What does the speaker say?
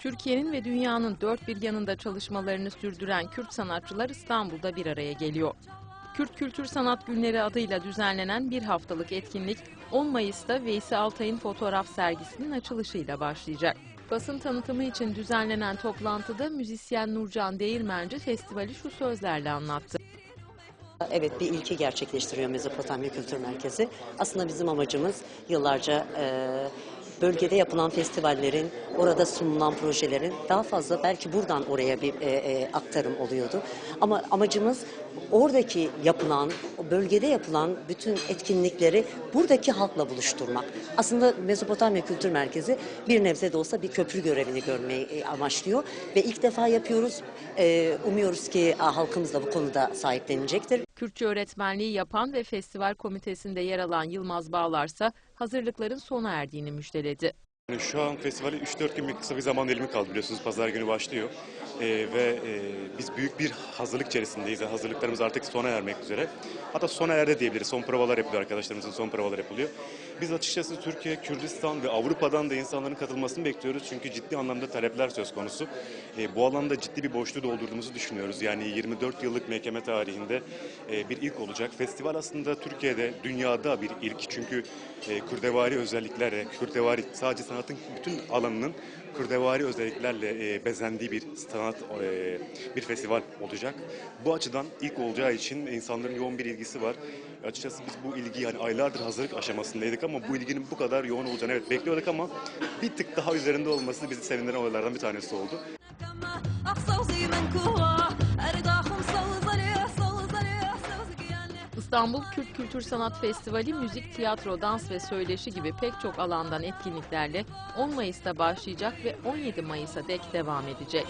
Türkiye'nin ve dünyanın dört bir yanında çalışmalarını sürdüren Kürt sanatçılar İstanbul'da bir araya geliyor. Kürt Kültür Sanat Günleri adıyla düzenlenen bir haftalık etkinlik 10 Mayıs'ta Veysi Altay'ın fotoğraf sergisinin açılışıyla başlayacak. Basın tanıtımı için düzenlenen toplantıda müzisyen Nurcan Değirmenci festivali şu sözlerle anlattı. Evet bir ilki gerçekleştiriyor Mezopotamya Kültür Merkezi. Aslında bizim amacımız yıllarca e, bölgede yapılan festivallerin, orada sunulan projelerin daha fazla belki buradan oraya bir e, e, aktarım oluyordu. Ama amacımız oradaki yapılan, bölgede yapılan bütün etkinlikleri buradaki halkla buluşturmak. Aslında Mezopotamya Kültür Merkezi bir nebze de olsa bir köprü görevini görmeyi e, amaçlıyor ve ilk defa yapıyoruz. E, umuyoruz ki halkımız da bu konuda sahiplenecektir. Kürtçe öğretmenliği yapan ve festival komitesinde yer alan Yılmaz Bağlarsa hazırlıkların sona erdiğini müjdeledi. Yani Şu an festivali 3-4 gün bir kısa bir zaman dilimi kaldı biliyorsunuz pazar günü başlıyor Ee, ve e, biz büyük bir hazırlık içerisindeyiz. Hazırlıklarımız artık sona ermek üzere. Hatta sona erdi diyebiliriz. Son provalar yapılıyor arkadaşlarımızın son provalar yapılıyor. Biz açıkçası Türkiye, Kürdistan ve Avrupa'dan da insanların katılmasını bekliyoruz. Çünkü ciddi anlamda talepler söz konusu. Ee, bu alanda ciddi bir boşluğu doldurduğumuzu düşünüyoruz. Yani 24 yıllık mekeme tarihinde e, bir ilk olacak. Festival aslında Türkiye'de, dünyada bir ilk. Çünkü e, Kürdevari özelliklerle, Kürdevari sadece sanatın bütün alanının Kürdevari özelliklerle e, bezendiği bir sanat, e, bir festival olacak. Bu açıdan ilk olacağı için insanların yoğun bir ilgisi var. Açıkçası biz bu ilgiyi yani aylardır hazırlık aşamasındaydık ama bu ilginin bu kadar yoğun olacağını evet bekliyorduk ama bir tık daha üzerinde olması bizi sevindiren olaylardan bir tanesi oldu. İstanbul Kürt Kültür Sanat Festivali müzik, tiyatro, dans ve söyleşi gibi pek çok alandan etkinliklerle 10 Mayıs'ta başlayacak ve 17 Mayıs'a dek devam edecek.